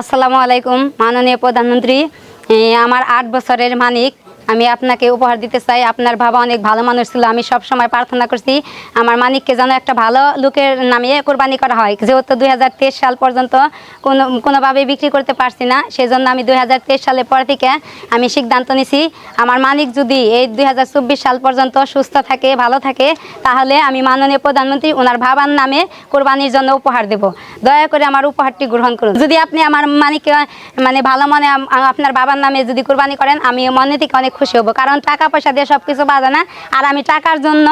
আসসালামু আলাইকুম মাননীয় প্রধানমন্ত্রী। আমার আট বছরের মানিক। আমি আপনাকে উপহার দিতে চাই। আপনার বাবা অনেক ভালো মানুষ ছিল। আমি সব সময় প্রার্থনা করছি, আমার মানিককে যেন একটা ভালো লোকের নামে কোরবানি করা হয়। যেহেতু দু হাজার তেইশ সাল পর্যন্ত কোনো কোনোভাবে বিক্রি করতে পারছি না সেই জন্য আমি দুই সালের পর থেকে আমি সিদ্ধান্ত নিছি, আমার মানিক যদি এই দুই হাজার চব্বিশ সাল পর্যন্ত সুস্থ থাকে, ভালো থাকে, তাহলে আমি মাননীয় প্রধানমন্ত্রী ওনার বাবার নামে কোরবানির জন্য উপহার দেব। দয়া করে আমার উপহারটি গ্রহণ করুন। যদি আপনি আমার মানিককে মানে ভালো মনে আপনার বাবার নামে যদি কোরবানি করেন, আমি মনে থেকে অনেক খুশি হব। কারণ টাকা পয়সা দিয়ে সব কিছু বাজে না। আর আমি টাকার জন্য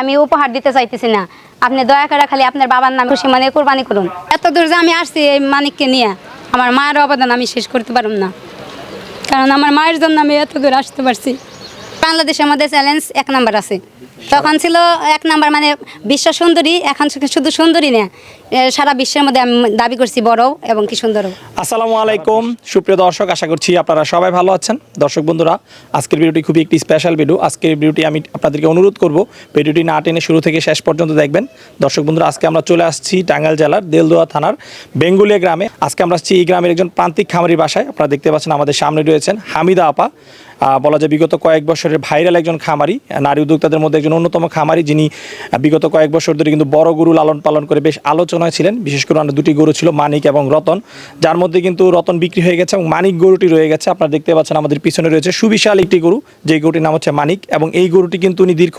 আমি উপহার দিতে চাইতেছি না। আপনি দয়া করে খালি আপনার বাবার নাম খুশি মানে কোরবানি করুন। এত দূর যে আমি আসছি এই মানিককে নিয়ে, আমার মায়ের অবদান আমি শেষ করতে পারব না। কারণ আমার মায়ের জন্য আমি এত দূর আসতে পারছি। বাংলাদেশের আমাদের চ্যালেঞ্জ এক নাম্বার আছে। তখন ছিল এক নাম্বার মানে বিশ্ব সুন্দরী, এখন শুধু সুন্দরী না সারা বিশ্বের মধ্যে আমি দাবি করছি বড় এবং কি সুন্দর আসসালামু আলাইকুম। সুপ্রিয় দর্শক, আশা করছি আপনারা সবাই ভালো আছেন। দর্শক বন্ধুরা, আজকের ভিডিওটি খুবই একটি স্পেশাল ভিডিও আজকের ভিডিওটি আমি আপনাদেরকে অনুরোধ করব, ভিডিওটি না টেনে শুরু থেকে শেষ পর্যন্ত দেখবেন। দর্শক বন্ধুরা, আজকে আমরা চলে আসছি টাঙ্গাইল জেলার দেলদোয়া থানার বেঙ্গুলিয়া গ্রামে। আজকে আমরা আসছি এই গ্রামের একজন প্রান্তিক খামারি বাসায়। আপনারা দেখতে পাচ্ছেন, আমাদের সামনে রয়েছেন হামিদা আপা। বলা যায় বিগত কয়েক বছরের ভাইরাল একজন খামারি, নারী উদ্যোক্তাদের মধ্যে একজন অন্যতম খামারি, যিনি বিগত কয়েক বছর ধরে কিন্তু বড় গরু লালন পালন করে বেশ আলোচনায় ছিলেন। বিশেষ করে ওনার দুটি গরু ছিল মানিক এবং রতন, যার মধ্যে কিন্তু রতন বিক্রি হয়ে গেছে এবং মানিক গরুটি রয়ে গেছে। আপনারা দেখতে পাচ্ছেন আমাদের পিছনে রয়েছে সুবিশাল একটি গরু, যে গরুটির নাম হচ্ছে মানিক এবং এই গরুটি কিন্তু উনি দীর্ঘ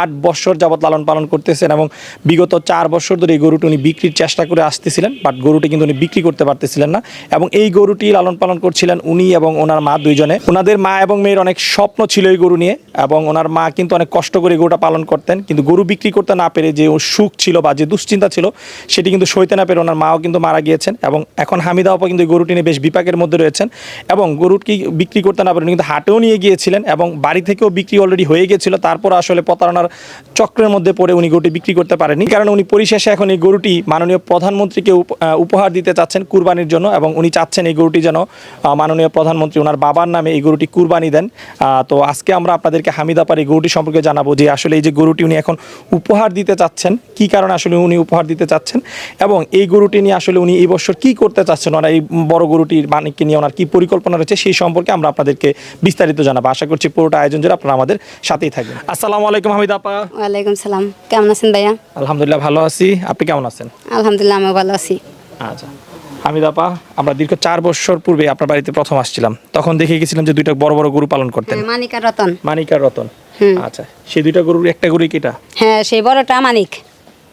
আট বছর যাবত লালন পালন করতেছেন এবং বিগত চার বছর ধরে এই গরুটি উনি বিক্রির চেষ্টা করে আসতেছিলেন, বাট গরুটি কিন্তু উনি বিক্রি করতে পারতেছিলেন না। এবং এই গরুটি লালন পালন করছিলেন উনি এবং ওনার মা দুইজনে। ওনাদের মা এবং মেয়ের অনেক স্বপ্ন ছিল এই গরু নিয়ে এবং ওনার মা কিন্তু অনেক কষ্ট করে গরুটা পালন করতেন। কিন্তু গরু বিক্রি করতে না পেরে যে ওর সুখ ছিল বা যে দুশ্চিন্তা ছিল, সেটি কিন্তু সইতে না পেরে ওনার মাও কিন্তু মারা গিয়েছেন এবং এখন হামিদা আপা কিন্তু গরুটি নিয়ে বেশ বিপাকের মধ্যে রয়েছেন এবং গরুটি বিক্রি করতে না পারে কিন্তু হাটেও নিয়ে গিয়েছিলেন এবং বাড়ি থেকেও বিক্রি অলরেডি হয়ে গিয়েছিল। তারপর আসলে প্রতারণার চক্রের মধ্যে পড়ে উনি গরুটি বিক্রি করতে পারেনি কারণ উনি পরিশেষে এখন এই গরুটি মাননীয় প্রধানমন্ত্রীকে উপ- উপহার দিতে চাচ্ছেন কুরবানির জন্য এবং উনি চাচ্ছেন এই গরুটি যেন মাননীয় প্রধানমন্ত্রী, ওনার বাবার নামে এই গরুটি কুরবানি দেন। তো আজকে আমরা আপনাদেরকে হামিদাপার এই গরুটি সম্পর্কে জানাব যে আসলে এই যে গরুটি উনি এখন উপহার দিতে চাচ্ছেন কি কারণে আসলে উনি উপহার দিতে চাচ্ছেন এবং এই গরুটি নিয়ে আসলে উনি এই বছর কি করতে চাচ্ছেন ওনার এই বড় গরুটির মানিককে নিয়ে ওনার কি পরিকল্পনা রয়েছে সেই সম্পর্কে আমরা আপনাদেরকে বিস্তারিত জানাব। আশা করছি পুরোটা আয়োজন জুড়ে আপনারা আমাদের সাথেই থাকবেন। আসসালামু আলাইকুম হামিদাপা ওয়ালাইকুম সালাম। কেমন আছেন ভাইয়া? আলহামদুলিল্লাহ ভালো আছি। আপনি কেমন আছেন? আলহামদুলিল্লাহ আমি ভালো আছি। আচ্ছা। হামিদাপা আমরা দীর্ঘ চার বছর পূর্বে আপনার বাড়িতে প্রথম আসছিলাম। তখন দেখে গেছিলাম যে দুইটা বড় বড় গরু পালন করতেন। মানিক আর রতন। মানিক আর রতন আচ্ছা সেই দুইটা গরুর একটা গরুই কেটা হ্যাঁ সেই বড়টা মানিক।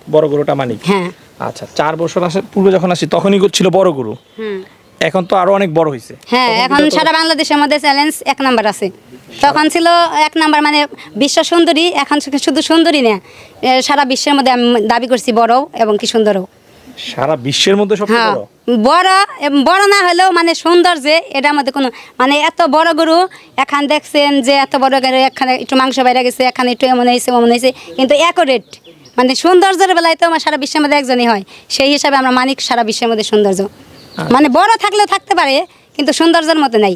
বড় গরুটা মানিক। হ্যাঁ। আচ্ছা চার বছর আসে পূর্বে যখন আসি তখনই ছিল বড় গরু। হুম। এখন তো আরও অনেক বড় হয়েছে হ্যাঁ এখন সারা বাংলাদেশের মধ্যে চ্যালেঞ্জ এক নাম্বার আছে। তখন ছিল এক নাম্বার মানে বিশ্ব সুন্দরী এখন শুধু সুন্দরী না সারা বিশ্বের মধ্যে আমি দাবি করছি বড় এবং কি সুন্দরও। সারা বিশ্বের মধ্যে সবচেয়ে হ্যাঁ। বড়? বড় বড় না হলেও মানে সুন্দর যে এটা মধ্যে কোনো মানে এত বড় গরু এখান দেখছেন যে এত বড় গরু এখানে একটু মাংস বাইরে গেছে এখানে একটু এমন হয়েছে এমন হয়েছে কিন্তু অ্যাকোরেট মানে সৌন্দর্যের বেলায় তো আমার সারা বিশ্বের মধ্যে একজনই হয় সেই হিসাবে আমরা মানিক সারা বিশ্বের মধ্যে সৌন্দর্য। মানে বড় থাকলেও থাকতে পারে কিন্তু সৌন্দর্যের মতো নাই।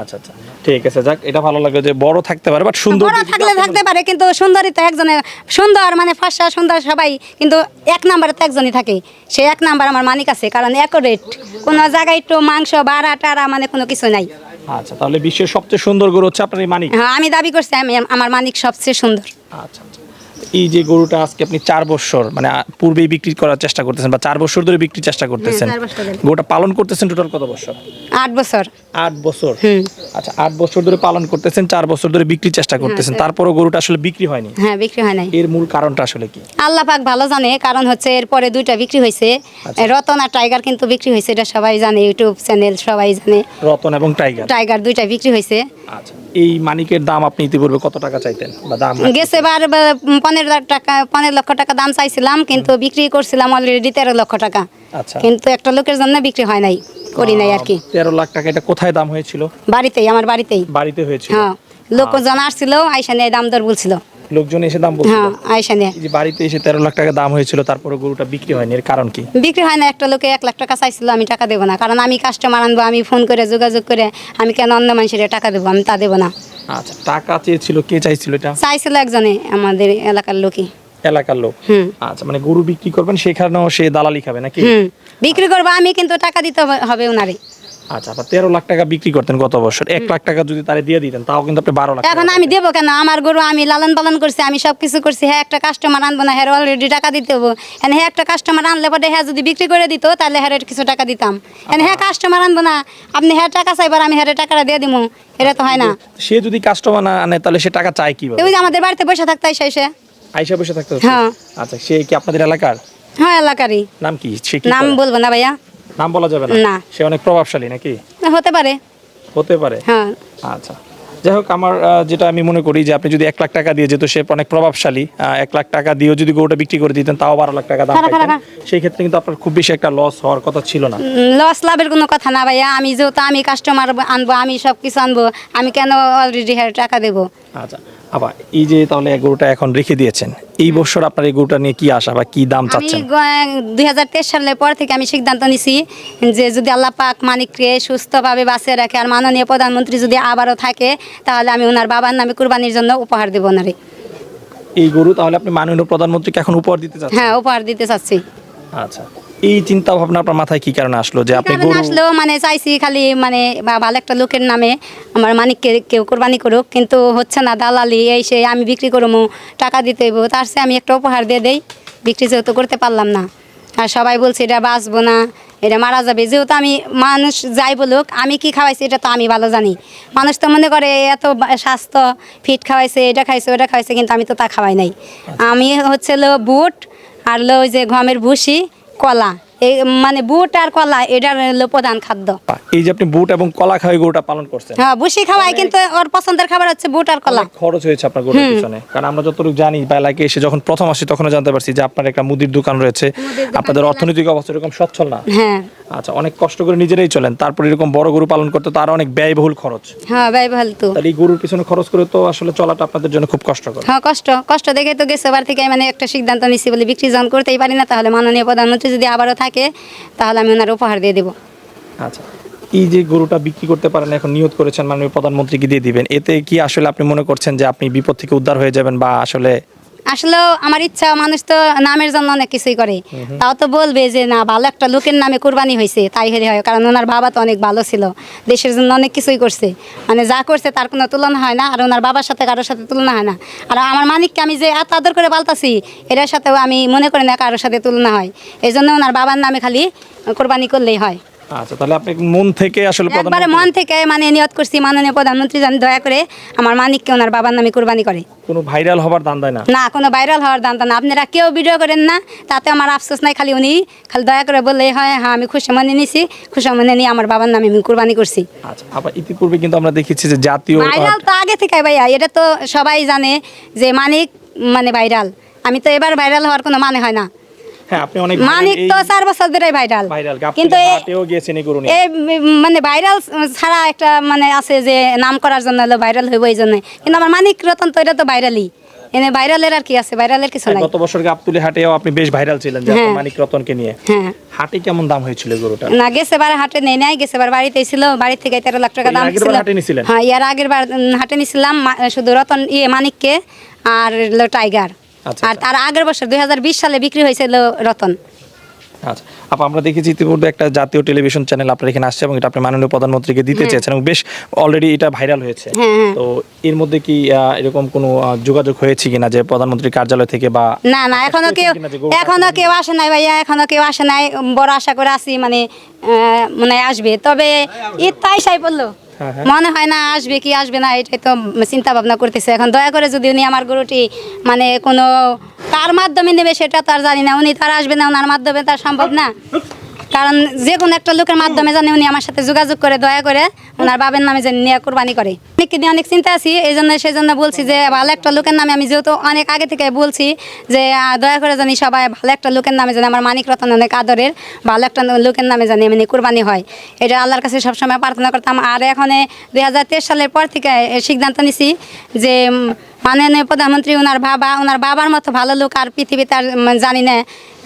আচ্ছা আচ্ছা। ঠিক আছে যাক এটা ভালো লাগল যে বড় থাকতে পারে বাট সুন্দর বড় থাকলে থাকতে পারে কিন্তু সুন্দরী তো একজনে সুন্দর মানে ফর্সা সুন্দর সবাই কিন্তু এক নাম্বারে তো একজনই থাকে। সে এক নাম্বার আমার মানিক আছে কারণ অ্যাকোরেট কোনো জায়গায় একটু মাংস বাড়া টাড়া মানে কোনো কিছু নাই। আচ্ছা তাহলে বিশ্বের সবচেয়ে সুন্দর গরু হচ্ছে আপনার এই মানিক? হ্যাঁ আমি দাবি করছি আমি আমার মানিক সবচেয়ে সুন্দর। আচ্ছা আচ্ছা। এই যে গরুটা আজকে আপনি চার বছর মানে পূর্বেই বিক্রি করার চেষ্টা করতেছেন বা চার বছর ধরে বিক্রির চেষ্টা করতেছেন হ্যাঁ। গরুটা পালন করতেছেন টোটাল কত বছর? আট বছর। আট বছর? আচ্ছা আট বছর ধরে পালন করতেছেন চার বছর ধরে বিক্রির চেষ্টা করতেছেন তারপরও গরুটা আসলে বিক্রি হয়নি? হ্যাঁ বিক্রি হয় নাই। এর মূল কারণটা আসলে কি? আল্লাহ পাক ভালো জানে কারণ হচ্ছে এরপরে দুইটা বিক্রি হয়েছে। আচ্ছা। রতন আর টাইগার কিন্তু বিক্রি হয়েছে এটা সবাই জানে ইউটিউব চ্যানেল সবাই জানে। রতন এবং টাইগার? টাইগার দুইটা বিক্রি হয়েছে। আচ্ছা এই মানিকের দাম আপনি ইতিপূর্বে কত টাকা চাইতেন বা দাম গেছে বার পনেরো টাকা পনেরো লক্ষ টাকা দাম চাইছিলাম কিন্তু বিক্রি করছিলাম অলরেডি তেরো লক্ষ টাকা। আচ্ছা। কিন্তু একটা লোকের জন্য বিক্রি হয় নাই করি নাই আর কি। তেরো লাখ টাকা এটা কোথায় দাম হয়েছিল? বাড়িতেই আমার বাড়িতেই। বাড়িতে হয়েছিল। হ্যাঁ লোকজন আসছিল আইসা নিয়ে দাম দর বলছিল। লোকজন এসে দাম বলছিল। হ্যাঁ নিয়ে। যে বাড়িতে এসে তেরো লাখ টাকা দাম হয়েছিল তারপরে গরুটা বিক্রি হয়নি এর কারণ কি? বিক্রি হয় না একটা লোকে এক লাখ টাকা চাইছিল আমি টাকা দেবো না। কারণ আমি কাস্টমার আনব আমি ফোন করে যোগাযোগ করে আমি কেন অন্য মানুষের টাকা দেবো আমি তা দেবো না। আচ্ছা টাকা চেয়েছিল কে চাইছিল এটা? চাইছিল একজনে আমাদের এলাকার লোকই। এলাকার লোক? আচ্ছা মানে গরু বিক্রি করবেন সেখানেও সে দালালি খাবে নাকি? বিক্রি করব আমি কিন্তু টাকা দিতে হবে- হবে ওনারে। আচ্ছা আপনার তেরো লাখ টাকা বিক্রি করতেন গত বছর। এক লাখ টাকা যদি তারে দিয়ে দিতেন তাও কিন্তু আপনি বারো লাখ এখন আমি দেবো কেন? আমার গরু আমি লালন পালন করছি আমি সব কিছু করছি। হ্যাঁ একটা কাস্টমার আনব না হ্যাঁ অলরেডি টাকা দিতে হব। এখন হ্যাঁ একটা কাস্টমার আনলে পরে হ্যাঁ যদি বিক্রি করে দিত তাহলে হ্যাঁ কিছু টাকা দিতাম। এখন হ্যাঁ কাস্টমার আনব না আপনি হ্যাঁ টাকা চাইবার আমি হ্যাঁ টাকাটা দিয়ে দিব এটা তো হয় না। সে যদি কাস্টমার না আনে তাহলে সে টাকা চায় কীভাবে? ওই আমাদের বাড়িতে বসে থাকতে এসে এসে আইসা বসে থাকতে হ্যাঁ। আচ্ছা সে কি আপনাদের এলাকার? হ্যাঁ এলাকারই। নাম কি? নাম বলব না ভাইয়া। নাম বলা যাবে না। সে অনেক প্রভাবশালী নাকি? হতে পারে। হতে পারে? হ্যাঁ। আচ্ছা। যাই হোক আমার যেটা আমি মনে করি যে আপনি যদি এক লাখ টাকা দিয়ে যেত সে অনেক প্রভাবশালী এক লাখ টাকা দিয়েও যদি গরুটা বিক্রি করে দিতেন তাও বারো লাখ টাকা দাম পাইতেন। সেই ক্ষেত্রে কিন্তু আপনার খুব বেশি একটা লস হওয়ার কথা ছিল না। লস লাভের কোনো কথা না ভাইয়া। আমি যেহেতু আমি কাস্টমার আনব আমি সব কিছু আনব আমি কেন অলরেডি হ্যাঁ টাকা দেবো? আচ্ছা। আবার এই যে তাহলে গরুটা এখন রেখে দিয়েছেন এই বছর আপনার এই গরুটা নিয়ে কি আশা বা কি দাম চাচ্ছেন? দুই হাজার তেইশ সালের পর থেকে আমি সিদ্ধান্ত নিছি যে যদি আল্লাহ পাক মানিককে সুস্থভাবে বাঁচিয়ে রাখে আর মাননীয় প্রধানমন্ত্রী যদি আবারও থাকে তাহলে আমি ওনার বাবার নামে কুরবানির জন্য উপহার দেবো ওনারে। এই গরু তাহলে আপনি মাননীয় প্রধানমন্ত্রীকে এখন উপহার দিতে চাচ্ছেন? হ্যাঁ উপহার দিতে চাচ্ছি। আচ্ছা। এই চিন্তা ভাবনা আপনার মাথায় কি কারণে আসলো যে আপনি গরু আসলেও মানে চাইছি খালি মানে বা- ভালো একটা লোকের নামে আমার মানিককে কেউ কোরবানি করুক কিন্তু হচ্ছে না দালালি এই সেই আমি বিক্রি করব টাকা দিতে হইব তার চেয়ে আমি একটা উপহার দিয়ে দেই বিক্রি যেহেতু করতে পারলাম না। আর সবাই বলছে এটা বাঁচবো না এটা মারা যাবে। যেহেতু আমি মানুষ যাই বলুক আমি কি খাওয়াইছি এটা তো আমি ভালো জানি। মানুষ তো মনে করে এত স্বাস্থ্য ফিট খাওয়াইছে এটা খাইছে ওটা খাইছে কিন্তু আমি তো তা খাওয়াই নাই। আমি হচ্ছে লো বুট আর লো ওই যে গমের ভুসি কলা। এই মানে বুট আর কলা এটার হলো প্রধান খাদ্য। এই যে আপনি বুট এবং কলা খাওয়াই গরুটা পালন করছেন। হ্যাঁ বুসি খাওয়াই কিন্তু ওর পছন্দের খাবার হচ্ছে বুট আর কলা। খরচ হয়েছে আপনার গরুর পিছনে। কারণ আমরা যতটুকু জানি বা এলাকায় এসে যখন প্রথম আসি তখন জানতে পারছি যে আপনার একটা মুদির দোকান রয়েছে। আপনাদের অর্থনৈতিক অবস্থা এরকম সচ্ছল না। হ্যাঁ। আচ্ছা অনেক কষ্ট করে নিজেরাই চলেন তারপর এরকম বড় গরু পালন করতে তো আরও অনেক ব্যয়বহুল খরচ। হ্যাঁ ব্যয়বহুল তো। তাহলে এই গরুর পিছনে খরচ করে তো আসলে চলাটা আপনাদের জন্য খুব কষ্ট কষ্টকর। হ্যাঁ কষ্ট কষ্ট দেখে তো গেছে বার থেকে মানে একটা সিদ্ধান্ত নিচ্ছি বলে বিক্রি যখন করতেই পারি না তাহলে মাননীয় প্রধানমন্ত্রী যদি আবারও থাকে তাহলে আমি ওনার উপহার দিয়ে দেবো। আচ্ছা এই যে গরুটা বিক্রি করতে পারেন এখন নিয়োগ করেছেন মাননীয় প্রধানমন্ত্রীকে দিয়ে দিবেন? এতে কি আসলে আপনি মনে করছেন যে আপনি বিপদ থেকে উদ্ধার হয়ে যাবেন বা আসলে আসলেও আমার ইচ্ছা মানুষ তো নামের জন্য অনেক কিছুই করে। তাও তো বলবে যে না ভালো একটা লোকের নামে কোরবানি হয়েছে তাই হলে হয়। কারণ ওনার বাবা তো অনেক ভালো ছিল দেশের জন্য অনেক কিছুই করছে। মানে যা করছে তার কোনো তুলনা হয় না আর ওনার বাবার সাথে কারোর সাথে তুলনা হয় না। আর আমার মানিককে আমি যে এত আদর করে পাল্টাছি এটার সাথেও আমি মনে করি না কারোর সাথে তুলনা হয়। এই জন্য ওনার বাবার নামে খালি কোরবানি করলেই হয়। আচ্ছা তাহলে আপনি মন থেকে আসলে একবারে মন থেকে মানে নিয়ত করছি মাননীয় প্রধানমন্ত্রী যেন দয়া করে আমার মানিককে ওনার বাবার নামে কোরবানি করে। কোনো ভাইরাল হবার ধান্দায় না? না কোনো ভাইরাল হওয়ার দান্ত না। আপনারা কেউ ভিডিও করেন না তাতে আমার আফসোস নাই খালি উনি খালি দয়া করে বললেই হয় হ্যাঁ আমি খুশি মনে নিছি খুশি মনে নিয়ে আমার বাবার নামে আমি কুরবানি করছি। আচ্ছা আবার ইতিপূর্বে কিন্তু আমরা দেখেছি যে জাতীয় ভাইরাল তো আগে থেকে ভাইয়া এটা তো সবাই জানে যে মানিক মানে ভাইরাল। আমি তো এবার ভাইরাল হওয়ার কোনো মানে হয় না। হ্যাঁ আপনি অনেক মানিক তো চার বছর ধরে ভাইরাল ভাইরাল কিন্তু হাটেও গিয়েছেন এই গরু এই মানে ভাইরাল ছাড়া একটা মানে আছে যে নাম করার জন্য হলো ভাইরাল হইব এই জন্য। কিন্তু আমার মানিক রতন তো এটা তো ভাইরালই এনে ভাইরালের আর কি আছে ভাইরালের কিছু নাই। গত বছর গাবতুলি হাটেও আপনি বেশ ভাইরাল ছিলেন যে হ্যাঁ। মানিক রতনকে নিয়ে। হ্যাঁ। হাটে কেমন দাম হয়েছিল গরুটা না হাটে নেই নাই গেছে বার বাড়িতে ছিল বাড়ি থেকে তেরো লাখ টাকা দাম ছিল। হাটে নিছিলেন? হ্যাঁ ইয়ার আগের বার হাটে নিছিলাম শুধু রতন ইয়ে মানিককে আর টাইগার। আর আচ্ছা। তার আগের বছর দুই হাজার বিশ সালে বিক্রি হয়েছিল রতন। আচ্ছা আপা আমরা দেখেছি ইতিপূর্বে একটা জাতীয় টেলিভিশন চ্যানেল আপনার এখানে আসছে এবং এটা আপনি মাননীয় প্রধানমন্ত্রীকে দিতে চেয়েছেন এবং বেশ অলরেডি এটা ভাইরাল হয়েছে। হ্যাঁ, হ্যাঁ। তো এর মধ্যে কি এরকম কোনো যোগাযোগ হয়েছে কিনা যে প্রধানমন্ত্রীর কার্যালয় থেকে বা না না এখনও কেউ এখনও কেউ আসে নাই ভাইয়া এখনও কেউ আসে নাই। বড় আশা করে আসি মানে মনে আসবে। তবে ঈদ তাই সাই বলল। হ্যাঁ, হ্যাঁ। মনে হয় না আসবে কি আসবে না, এটাই তো চিন্তা ভাবনা করতেছে। এখন দয়া করে যদি উনি আমার গরুটি মানে কোনো তার মাধ্যমে নেবে, সেটা তার জানি না, উনি তার আসবে না, ওনার মাধ্যমে তার সম্ভব না। কারণ যে কোনো একটা লোকের মাধ্যমে জানি উনি আমার সাথে যোগাযোগ করে, দয়া করে ওনার বাবার নামে জানি নিয়ে কোরবানি করে। অনেক নিয়ে অনেক চিন্তা আছি এই জন্য সেই জন্য বলছি যে ভালো একটা লোকের নামে আমি যেহেতু অনেক আগে থেকে বলছি যে দয়া করে জানি সবাই ভালো একটা লোকের নামে জানি আমার মানিক রতন অনেক আদরের, ভালো একটা লোকের নামে জানি মানে কোরবানি হয়। এটা আল্লাহর কাছে সবসময় প্রার্থনা করতাম। আর এখন দুই সালের পর থেকে সিদ্ধান্ত নিছি যে মাননীয় প্রধানমন্ত্রী ওনার বাবা ওনার বাবার মতো ভালো লোক আর পৃথিবীতে আর জানি না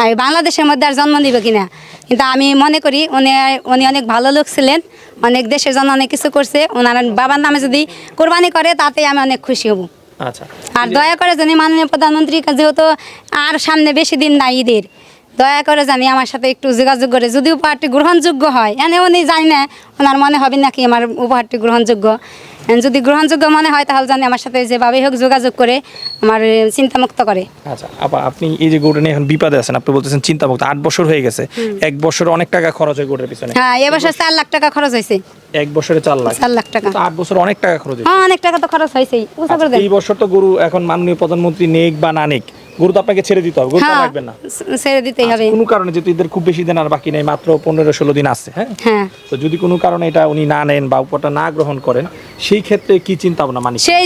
আর বাংলাদেশের মধ্যে আর জন্ম নিবে কিনা। কিন্তু আমি মনে করি উনি উনি অনেক ভালো লোক ছিলেন অনেক দেশের জন্য অনেক কিছু করছে। ওনার বাবার নামে যদি কোরবানি করে তাতে আমি অনেক খুশি হব। আচ্ছা। আর দয়া করে জানি মাননীয় প্রধানমন্ত্রী যেহেতু আর সামনে বেশি দিন নাই ঈদের দয়া করে জানি আমার সাথে একটু যোগাযোগ করে। যদি উপহারটি গ্রহণযোগ্য হয় এনে উনি জানি না ওনার মনে হবে নাকি আমার উপহারটি গ্রহণযোগ্য। যদি গ্রহণযোগ্য মনে হয় তাহলে জানি আমার সাথে যেভাবে হোক যোগাযোগ করে আমার চিন্তামুক্ত করে। আচ্ছা আপা আপনি এই যে গরুটা নিয়ে এখন বিপদে আছেন আপনি বলতেছেন চিন্তা মুক্ত আট বছর হয়ে গেছে। এক বছর অনেক টাকা খরচ হয় গরুর পিছনে। হ্যাঁ এবছর চার লাখ টাকা খরচ হয়েছে। এক বছরে চার লাখ। চার লাখ টাকা। তো আট বছর অনেক টাকা খরচ হয়েছে। হ্যাঁ অনেক টাকা তো খরচ হয়েছেই। আচ্ছা, এই বছর তো গরু এখন মাননীয় প্রধানমন্ত্রী নেক বা না নেক? গরু তো আপনাকে ছেড়ে দিতে হবে গরু তো হ্যাঁ রাখবেন না। ছেড়ে দিতেই হবে। কোনো কারণে যেহেতু ঈদের খুব বেশি দিন আর বাকি নেই মাত্র পনেরো ষোলো দিন আছে হ্যাঁ? হ্যাঁ। তো যদি কোনো কারণে এটা উনি না নেন বা উপরটা না গ্রহণ করেন সেই ক্ষেত্রে কি চিন্তা ভাবনা মানি সেই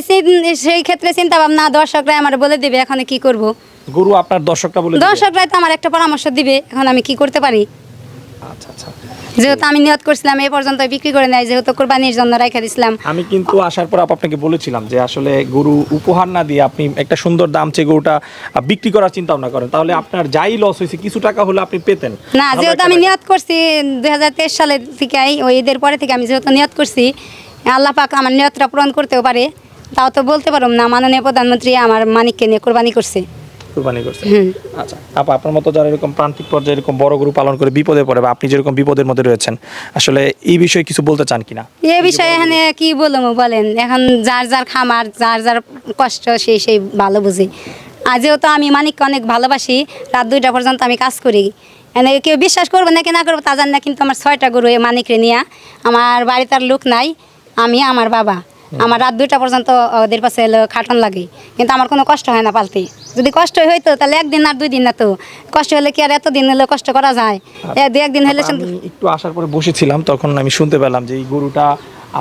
সেই ক্ষেত্রে চিন্তা ভাবনা দর্শকরা আমার বলে দিবে এখন কি করব? গরু আপনার দর্শকটা বলে দিবে? দর্শকরাই তো আমার একটা পরামর্শ দিবে এখন আমি কি করতে পারি? আচ্ছা আচ্ছা। যেহেতু আমি নিয়ত করছিলাম এই পর্যন্ত বিক্রি করে নেয় যেহেতু কোরবানির জন্য রেখে দিছিলাম। আমি কিন্তু আসার পর আপনাকে বলেছিলাম যে আসলে গরু উপহার না দিয়ে আপনি একটা সুন্দর দাম চেয়ে গরুটা বিক্রি করার চিন্তা ভাবনা করেন। তাহলে আপনার যাই লস হয়েছে কিছু টাকা হলে আপনি পেতেন। না যেহেতু আমি। নিয়ত করছি দুই হাজার তেইশ সালের থেকে ওই ঈদের পরে থেকে আমি যেহেতু নিয়ত করছি আল্লাহ পাক আমার নিয়তটা পূরণ করতেও পারে। তাও তো বলতে পারব না মাননীয় প্রধানমন্ত্রী আমার মানিককে নিয়ে কোরবানি করছে। কুরবানি করছে। আচ্ছা আপা আপনার মতো যারা এরকম প্রান্তিক পর্যায়ে এরকম বড় গরু পালন করে বিপদে পড়ে বা আপনি যেরকম বিপদের মধ্যে রয়েছেন আসলে এই বিষয়ে কিছু বলতে চান কিনা? এ বিষয়ে এখানে কি বলব বলেন? এখন যার যার খামার যার যার কষ্ট সেই সেই ভালো বুঝে। আর যেহেতু আমি মানিককে অনেক ভালোবাসি রাত দুইটা পর্যন্ত আমি কাজ করি। এনে কেউ বিশ্বাস করবে নাকি না করব তা জানি না কিন্তু আমার ছয়টা গরু এই মানিকরে নিয়ে আমার বাড়িতে আর লোক নাই আমি আমার বাবা। আমার রাত দুইটা পর্যন্ত ওদের পাশে খাটন লাগে। কিন্তু আমার কোনো কষ্ট হয় না পালতে। যদি কষ্ট হইতো তাহলে একদিন আর দুই দিন না তো। কষ্ট হলে কি আর এতদিন হলে কষ্ট করা যায়? দু একদিন হলে একটু আসার পরে বসেছিলাম তখন আমি শুনতে পেলাম যে এই গরুটা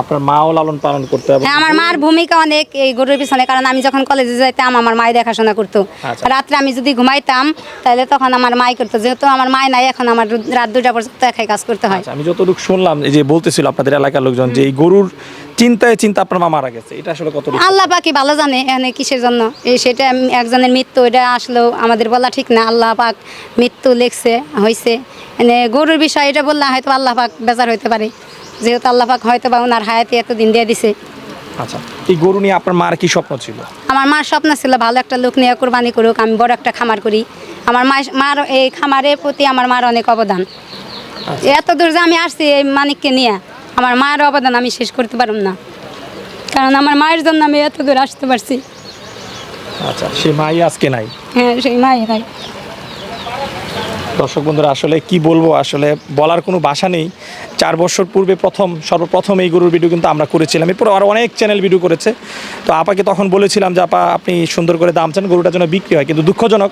আপনার মাও লালন পালন করতে হবে হ্যাঁ আমার মার ভূমিকা অনেক এই গরুর পিছনে কারণ আমি যখন কলেজে যাইতাম আমার মাই দেখাশোনা করতো। আচ্ছা। রাত্রে আমি যদি ঘুমাইতাম তাহলে তখন আমার মাই করতো। যেহেতু আমার মায় নাই এখন আমার রাত দুটা পর্যন্ত একাই কাজ করতে হয়। আচ্ছা আমি যতটুকু শুনলাম এই যে বলতেছিল আপনাদের এলাকার লোকজন যে এই গরুর চিন্তায় চিন্তা আপনার মা মারা গেছে এটা আসলে কত আল্লাহ পাকি ভালো জানে এখানে কিসের জন্য। এই সেটা একজনের মৃত্যু এটা আসলেও আমাদের বলা ঠিক না। আল্লাহ পাক মৃত্যু লেখছে হয়েছে মানে গরুর বিষয় এটা বললে হয়তো আল্লাহ পাক বেজার হইতে পারে। যেহেতু আল্লাপাক হয়তো বা ওনার হায়াতে এতদিন দিয়ে দিছে। আচ্ছা এই গরু নিয়ে আপনার মার কি স্বপ্ন ছিল? আমার মার স্বপ্ন ছিল ভালো একটা লোক নিয়ে কোরবানি করুক আমি বড় একটা খামার করি। আমার মা মার এই খামারের প্রতি আমার মার অনেক অবদান। এত দূর যে আমি আসছি এই মানিককে নিয়ে আমার মায়ের অবদান আমি শেষ করতে পারব না। কারণ আমার মায়ের জন্য আমি এত দূর আসতে পারছি। আচ্ছা সে মাই আজকে নাই? হ্যাঁ সেই মাই ভাই দর্শক বন্ধুরা, আসলে কি বলব, আসলে বলার কোনো ভাষা নেই। চার বছর পূর্বে প্রথম, সর্বপ্রথম এই গরুর ভিডিও কিন্তু আমরা করেছিলাম। এরপর আরও অনেক চ্যানেল ভিডিও করেছে। তো আপাকে তখন বলেছিলাম যে, আপা, আপনি সুন্দর করে দাম চান গরুটার জন্য বিক্রি হয়। কিন্তু দুঃখজনক,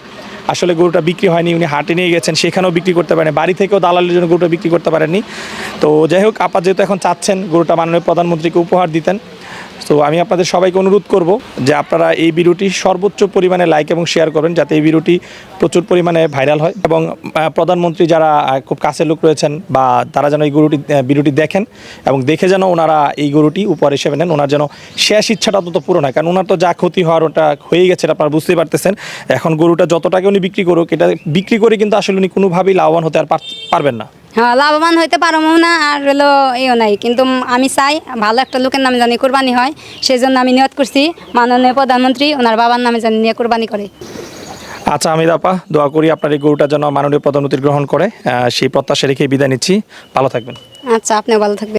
আসলে গরুটা বিক্রি হয়নি, উনি হাটে নিয়ে গেছেন, সেখানেও বিক্রি করতে পারেন, বাড়ি থেকেও দালালের জন্য গরুটা বিক্রি করতে পারেননি। তো যাই হোক, আপা যেহেতু এখন চাচ্ছেন, গরুটা মাননীয় প্রধানমন্ত্রীকে উপহার দিতেন। তো আমি আপনাদের সবাইকে অনুরোধ করব যে আপনারা এই ভিডিওটি সর্বোচ্চ পরিমাণে লাইক এবং শেয়ার করবেন, যাতে এই ভিডিওটি প্রচুর পরিমাণে ভাইরাল হয়। এবং প্রধানমন্ত্রী যারা খুব কাছের লোক রয়েছেন বা তারা যেন এই গরুটি ভিডিওটি দেখেন এবং দেখে যেন ওনারা এই গরুটি উপহার হিসেবে নেন, ওনার যেন শেষ ইচ্ছাটা অন্তত পূরণ হয়। কারণ ওনার তো যা ক্ষতি হওয়ার ওটা হয়ে গেছে আপনারা বুঝতেই পারতেছেন। এখন গরুটা যত টাকা উনি বিক্রি করুক, এটা বিক্রি করে কিন্তু আসলে উনি কোনোভাবেই লাভবান হতে আর পারবেন না। হ্যাঁ লাভবান হইতে পারব না আর হলো এও নাই। কিন্তু আমি চাই ভালো একটা লোকের নামে জানি কোরবানি হয় সেই জন্য আমি নিয়ত করছি মাননীয় প্রধানমন্ত্রী ওনার বাবার নামে জানি নিয়ে কোরবানি করে। আচ্ছা আমি আপা দোয়া করি আপনার এই গরুটা যেন মাননীয় প্রধানমন্ত্রী গ্রহণ করে। সেই প্রত্যাশা রেখে বিদায় নিচ্ছি। ভালো থাকবেন। আচ্ছা আপনিও ভালো থাকবেন।